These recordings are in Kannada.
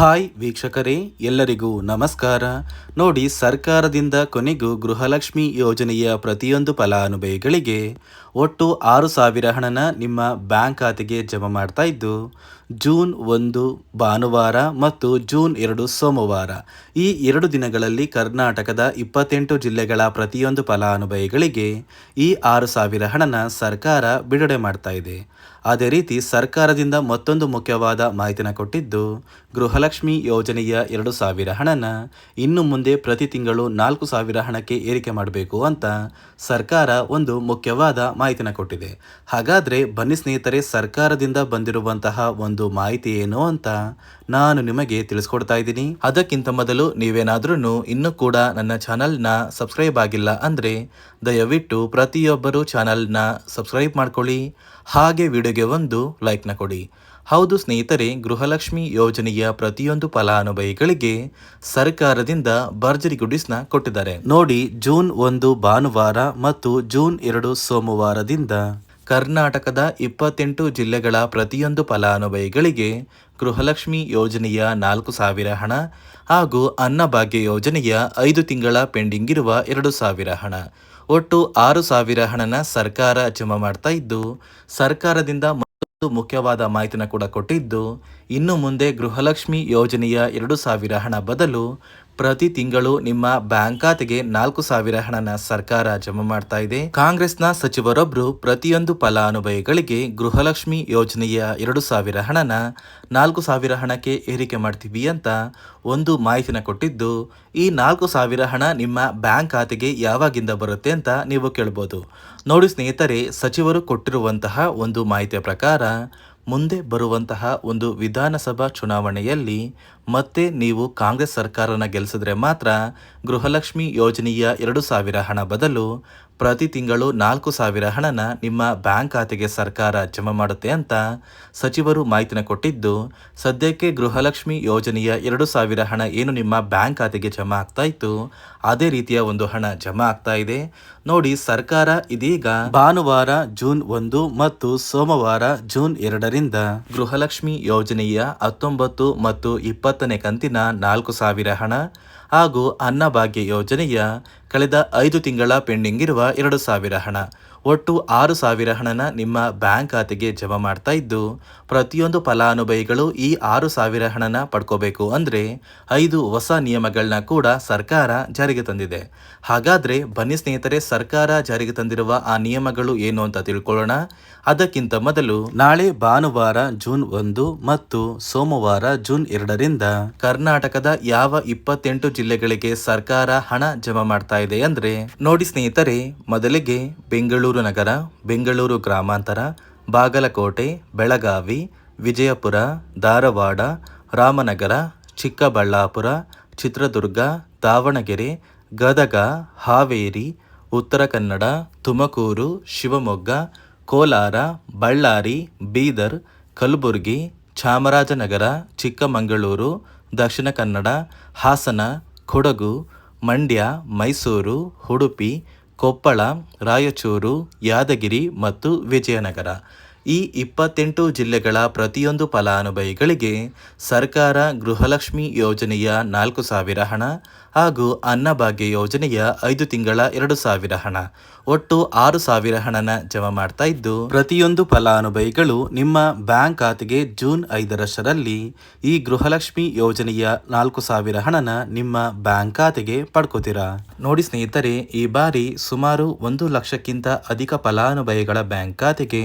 ಹಾಯ್ ವೀಕ್ಷಕರೇ, ಎಲ್ಲರಿಗೂ ನಮಸ್ಕಾರ. ನೋಡಿ, ಸರ್ಕಾರದಿಂದ ಕೊನೆಗೂ ಗೃಹಲಕ್ಷ್ಮಿ ಯೋಜನೆಯ ಪ್ರತಿಯೊಂದು ಫಲಾನುಭವಿಗಳಿಗೆ ಒಟ್ಟು ಆರು ಸಾವಿರ ಹಣನ ನಿಮ್ಮ ಬ್ಯಾಂಕ್ ಖಾತೆಗೆ ಜಮಾ ಮಾಡ್ತಾ ಇದ್ದು ಜೂನ್ ಒಂದು ಭಾನುವಾರ ಮತ್ತು ಜೂನ್ ಎರಡು ಸೋಮವಾರ. ಈ ಎರಡು ದಿನಗಳಲ್ಲಿ ಕರ್ನಾಟಕದ ಇಪ್ಪತ್ತೆಂಟು ಜಿಲ್ಲೆಗಳ ಪ್ರತಿಯೊಂದು ಫಲಾನುಭವಿಗಳಿಗೆ ಈ ಆರು ಸಾವಿರ ಹಣನ ಸರ್ಕಾರ ಬಿಡುಗಡೆ ಮಾಡ್ತಾ ಇದೆ. ಅದೇ ರೀತಿ ಸರ್ಕಾರದಿಂದ ಮತ್ತೊಂದು ಮುಖ್ಯವಾದ ಮಾಹಿತಿನ ಕೊಟ್ಟಿದ್ದು, ಗೃಹಲಕ್ಷ್ಮಿ ಯೋಜನೆಯ ಎರಡು ಸಾವಿರ ಹಣನ ಇನ್ನು ಮುಂದೆ ಪ್ರತಿ ತಿಂಗಳು ನಾಲ್ಕು ಸಾವಿರ ಹಣಕ್ಕೆ ಏರಿಕೆ ಮಾಡಬೇಕು ಅಂತ ಸರ್ಕಾರ ಒಂದು ಮುಖ್ಯವಾದ ಮಾಹಿತಿನ ಕೊಟ್ಟಿದೆ. ಹಾಗಾದರೆ ಬನ್ನಿ ಸ್ನೇಹಿತರೆ, ಸರ್ಕಾರದಿಂದ ಬಂದಿರುವಂತಹ ಒಂದು ಮಾಹಿತಿ ಏನು ಅಂತ ನಾನು ನಿಮಗೆ ತಿಳಿಸ್ಕೊಡ್ತಾ ಇದ್ದೀನಿ. ಅದಕ್ಕಿಂತ ಮೊದಲು ನೀವೇನಾದ್ರೂ ಇನ್ನೂ ಕೂಡ ನನ್ನ ಚಾನಲ್ನ ಸಬ್ಸ್ಕ್ರೈಬ್ ಆಗಿಲ್ಲ ಅಂದರೆ ದಯವಿಟ್ಟು ಪ್ರತಿಯೊಬ್ಬರು ಚಾನಲ್ನ ಸಬ್ಸ್ಕ್ರೈಬ್ ಮಾಡ್ಕೊಳ್ಳಿ. ಹಾಗೆ ವಿಡಿಯೋಗೆ ಒಂದು ಲೈಕ್ನ ಕೊಡಿ. ಹೌದು ಸ್ನೇಹಿತರೆ, ಗೃಹಲಕ್ಷ್ಮಿ ಯೋಜನೆಯ ಪ್ರತಿಯೊಂದು ಫಲಾನುಭವಿಗಳಿಗೆ ಸರ್ಕಾರದಿಂದ ಭರ್ಜರಿ ಗುಡಿಸ್ನ ಕೊಟ್ಟಿದ್ದಾರೆ. ನೋಡಿ, ಜೂನ್ ಒಂದು ಭಾನುವಾರ ಮತ್ತು ಜೂನ್ ಎರಡು ಸೋಮವಾರದಿಂದ ಕರ್ನಾಟಕದ ಇಪ್ಪತ್ತೆಂಟು ಜಿಲ್ಲೆಗಳ ಪ್ರತಿಯೊಂದು ಫಲಾನುಭವಿಗಳಿಗೆ ಗೃಹಲಕ್ಷ್ಮಿ ಯೋಜನೆಯ ನಾಲ್ಕು ಸಾವಿರ ಹಣ ಹಾಗೂ ಅನ್ನಭಾಗ್ಯ ಯೋಜನೆಯ ಐದು ತಿಂಗಳ ಪೆಂಡಿಂಗ್ ಇರುವ ಎರಡು ಸಾವಿರ ಹಣ. ಒಟ್ಟು ಆರು ಸಾವಿರ ಹಣನ ಸರ್ಕಾರ ಜಮಾ ಮಾಡ್ತಾ ಇದ್ದು, ಸರ್ಕಾರದಿಂದ ಮತ್ತೊಂದು ಮುಖ್ಯವಾದ ಮಾಹಿತಿನ ಕೂಡ ಕೊಟ್ಟಿದ್ದು ಇನ್ನು ಮುಂದೆ ಗೃಹಲಕ್ಷ್ಮಿ ಯೋಜನೆಯ ಎರಡು ಸಾವಿರ ಹಣ ಬದಲು ಪ್ರತಿ ತಿಂಗಳು ನಿಮ್ಮ ಬ್ಯಾಂಕ್ ಖಾತೆಗೆ ನಾಲ್ಕು ಸಾವಿರ ಹಣನ ಸರ್ಕಾರ ಜಮಾ ಮಾಡ್ತಾ ಇದೆ. ಕಾಂಗ್ರೆಸ್ನ ಸಚಿವರೊಬ್ಬರು ಪ್ರತಿಯೊಂದು ಫಲಾನುಭವಿಗಳಿಗೆ ಗೃಹಲಕ್ಷ್ಮಿ ಯೋಜನೆಯ ಎರಡು ಸಾವಿರ ಹಣನ ನಾಲ್ಕು ಸಾವಿರ ಹಣಕ್ಕೆ ಏರಿಕೆ ಮಾಡ್ತೀವಿ ಅಂತ ಒಂದು ಮಾಹಿತಿನ ಕೊಟ್ಟಿದ್ದು, ಈ ನಾಲ್ಕು ಸಾವಿರ ಹಣ ನಿಮ್ಮ ಬ್ಯಾಂಕ್ ಖಾತೆಗೆ ಯಾವಾಗಿಂದ ಬರುತ್ತೆ ಅಂತ ನೀವು ಕೇಳ್ಬೋದು. ನೋಡಿ ಸ್ನೇಹಿತರೆ, ಸಚಿವರು ಕೊಟ್ಟಿರುವಂತಹ ಒಂದು ಮಾಹಿತಿಯ ಪ್ರಕಾರ ಮುಂದೆ ಬರುವಂತಹ ಒಂದು ವಿಧಾನಸಭಾ ಚುನಾವಣೆಯಲ್ಲಿ ಮತ್ತೆ ನೀವು ಕಾಂಗ್ರೆಸ್ ಸರ್ಕಾರನ ಗೆಲ್ಲಿಸಿದ್ರೆ ಮಾತ್ರ ಗೃಹಲಕ್ಷ್ಮಿ ಯೋಜನೆಯ ಎರಡು ಸಾವಿರ ಹಣ ಬದಲು ಪ್ರತಿ ತಿಂಗಳು ನಾಲ್ಕು ಸಾವಿರ ಹಣನ ನಿಮ್ಮ ಬ್ಯಾಂಕ್ ಖಾತೆಗೆ ಸರ್ಕಾರ ಜಮಾ ಮಾಡುತ್ತೆ ಅಂತ ಸಚಿವರು ಮಾಹಿತಿನ ಕೊಟ್ಟಿದ್ದು, ಸದ್ಯಕ್ಕೆ ಗೃಹಲಕ್ಷ್ಮಿ ಯೋಜನೆಯ ಎರಡು ಸಾವಿರ ಹಣ ಏನು ನಿಮ್ಮ ಬ್ಯಾಂಕ್ ಖಾತೆಗೆ ಜಮಾ ಆಗ್ತಾ ಇತ್ತು, ಅದೇ ರೀತಿಯ ಒಂದು ಹಣ ಜಮಾ ಆಗ್ತಾ ಇದೆ. ನೋಡಿ, ಸರ್ಕಾರ ಇದೀಗ ಭಾನುವಾರ ಜೂನ್ ಒಂದು ಮತ್ತು ಸೋಮವಾರ ಜೂನ್ ಎರಡರಿಂದ ಗೃಹಲಕ್ಷ್ಮಿ ಯೋಜನೆಯ ಹತ್ತೊಂಬತ್ತು ಮತ್ತು ಇಪ್ಪತ್ತನೇ ಕಂತಿನ ನಾಲ್ಕು ಸಾವಿರ ಹಣ ಹಾಗೂ ಅನ್ನಭಾಗ್ಯ ಯೋಜನೆಯ ಕಳೆದ ಐದು ತಿಂಗಳ ಪೆಂಡಿಂಗ್ ಇರುವ ಎರಡು ಸಾವಿರ ಹಣ. ಒಟ್ಟು ಆರು ಸಾವಿರ ಹಣನ ನಿಮ್ಮ ಬ್ಯಾಂಕ್ ಖಾತೆಗೆ ಜಮಾ ಮಾಡ್ತಾ ಇದ್ದು, ಪ್ರತಿಯೊಂದು ಫಲಾನುಭವಿಗಳು ಈ ಆರು ಸಾವಿರ ಹಣನ ಪಡ್ಕೋಬೇಕು ಅಂದರೆ ಐದು ಹೊಸ ನಿಯಮಗಳನ್ನ ಕೂಡ ಸರ್ಕಾರ ಜಾರಿಗೆ ತಂದಿದೆ. ಹಾಗಾದರೆ ಬನ್ನಿ ಸ್ನೇಹಿತರೆ, ಸರ್ಕಾರ ಜಾರಿಗೆ ತಂದಿರುವ ಆ ನಿಯಮಗಳು ಏನು ಅಂತ ತಿಳ್ಕೊಳ್ಳೋಣ. ಅದಕ್ಕಿಂತ ಮೊದಲು ನಾಳೆ ಭಾನುವಾರ ಜೂನ್ ಒಂದು ಮತ್ತು ಸೋಮವಾರ ಜೂನ್ ಎರಡರಿಂದ ಕರ್ನಾಟಕದ ಯಾವ ಇಪ್ಪತ್ತೆಂಟು ಜಿಲ್ಲೆಗಳಿಗೆ ಸರ್ಕಾರ ಹಣ ಜಮಾ ಮಾಡ್ತಾ ಇದೆ ಅಂದ್ರೆ, ನೋಡಿ ಸ್ನೇಹಿತರೆ, ಮೊದಲಿಗೆ ಬೆಂಗಳೂರು ನಗರ, ಬೆಂಗಳೂರು ಗ್ರಾಮಾಂತರ, ಬಾಗಲಕೋಟೆ, ಬೆಳಗಾವಿ, ವಿಜಯಪುರ, ಧಾರವಾಡ, ರಾಮನಗರ, ಚಿಕ್ಕಬಳ್ಳಾಪುರ, ಚಿತ್ರದುರ್ಗ, ದಾವಣಗೆರೆ, ಗದಗ, ಹಾವೇರಿ, ಉತ್ತರ ಕನ್ನಡ, ತುಮಕೂರು, ಶಿವಮೊಗ್ಗ, ಕೋಲಾರ, ಬಳ್ಳಾರಿ, ಬೀದರ್, ಕಲಬುರಗಿ, ಚಾಮರಾಜನಗರ, ಚಿಕ್ಕಮಗಳೂರು, ದಕ್ಷಿಣ ಕನ್ನಡ, ಹಾಸನ, ಕೊಡಗು, ಮಂಡ್ಯ, ಮೈಸೂರು, ಉಡುಪಿ ಕೊಪ್ಪಳ ರಾಯಚೂರು ಯಾದಗಿರಿ ಮತ್ತು ವಿಜಯನಗರ. ಈ ಇಪ್ಪತ್ತೆಂಟು ಜಿಲ್ಲೆಗಳ ಪ್ರತಿಯೊಂದು ಫಲಾನುಭವಿಗಳಿಗೆ ಸರ್ಕಾರ ಗೃಹಲಕ್ಷ್ಮಿ ಯೋಜನೆಯ ನಾಲ್ಕು ಸಾವಿರ ಹಣ ಹಾಗೂ ಅನ್ನಭಾಗ್ಯ ಯೋಜನೆಯ ಐದು ತಿಂಗಳ ಎರಡು ಸಾವಿರ ಹಣ. ಒಟ್ಟು ಆರು ಸಾವಿರ ಹಣನ ಜಮಾ ಮಾಡ್ತಾ ಇದ್ದು, ಪ್ರತಿಯೊಂದು ಫಲಾನುಭವಿಗಳು ನಿಮ್ಮ ಬ್ಯಾಂಕ್ ಖಾತೆಗೆ ಜೂನ್ ಐದರಷ್ಟರಲ್ಲಿ ಈ ಗೃಹಲಕ್ಷ್ಮಿ ಯೋಜನೆಯ ನಾಲ್ಕು ಸಾವಿರ ಹಣನ ನಿಮ್ಮ ಬ್ಯಾಂಕ್ ಖಾತೆಗೆ ಪಡ್ಕೋತೀರಾ? ನೋಡಿ ಸ್ನೇಹಿತರೆ, ಈ ಬಾರಿ ಸುಮಾರು ಒಂದು ಲಕ್ಷಕ್ಕಿಂತ ಅಧಿಕ ಫಲಾನುಭವಿಗಳ ಬ್ಯಾಂಕ್ ಖಾತೆಗೆ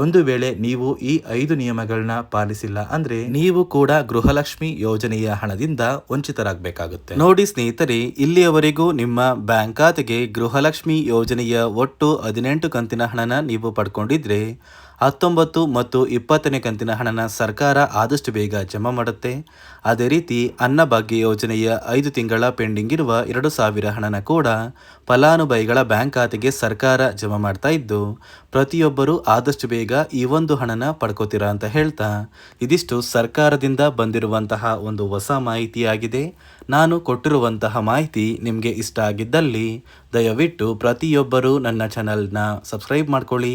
ಒಂದು ವೇಳೆ ನೀವು ಈ ಐದು ನಿಯಮಗಳನ್ನ ಪಾಲಿಸಿಲ್ಲ ಅಂದ್ರೆ ನೀವು ಕೂಡ ಗೃಹಲಕ್ಷ್ಮಿ ಯೋಜನೆಯ ಹಣದಿಂದ ವಂಚಿತರಾಗಬೇಕಾಗುತ್ತೆ. ನೋಡಿ ಸ್ನೇಹಿತರೆ, ಇಲ್ಲಿಯವರೆಗೂ ನಿಮ್ಮ ಬ್ಯಾಂಕ್ ಖಾತೆಗೆ ಗೃಹಲಕ್ಷ್ಮಿ ಯೋಜನೆಯ ಒಟ್ಟು ಹದಿನೆಂಟು ಕಂತಿನ ಹಣನ ನೀವು ಪಡ್ಕೊಂಡಿದ್ರೆ ಹತ್ತೊಂಬತ್ತು ಮತ್ತು ಇಪ್ಪತ್ತನೇ ಕಂತಿನ ಹಣನ ಸರ್ಕಾರ ಆದಷ್ಟು ಬೇಗ ಜಮಾ ಮಾಡುತ್ತೆ. ಅದೇ ರೀತಿ ಅನ್ನಭಾಗ್ಯ ಯೋಜನೆಯ ಐದು ತಿಂಗಳ ಪೆಂಡಿಂಗ್ ಇರುವ ಎರಡು ಸಾವಿರ ಹಣನ ಕೂಡ ಫಲಾನುಭವಿಗಳ ಬ್ಯಾಂಕ್ ಖಾತೆಗೆ ಸರ್ಕಾರ ಜಮಾ ಮಾಡ್ತಾ ಇದ್ದು, ಪ್ರತಿಯೊಬ್ಬರೂ ಆದಷ್ಟು ಬೇಗ ಈ ಒಂದು ಹಣನ ಪಡ್ಕೋತೀರಾ ಅಂತ ಹೇಳ್ತಾ ಇದಿಷ್ಟು ಸರ್ಕಾರದಿಂದ ಬಂದಿರುವಂತಹ ಒಂದು ಹೊಸ ಮಾಹಿತಿಯಾಗಿದೆ. ನಾನು ಕೊಟ್ಟಿರುವಂತಹ ಮಾಹಿತಿ ನಿಮಗೆ ಇಷ್ಟ ಆಗಿದ್ದಲ್ಲಿ ದಯವಿಟ್ಟು ಪ್ರತಿಯೊಬ್ಬರೂ ನನ್ನ ಚಾನಲ್ನ ಸಬ್ಸ್ಕ್ರೈಬ್ ಮಾಡ್ಕೊಳ್ಳಿ.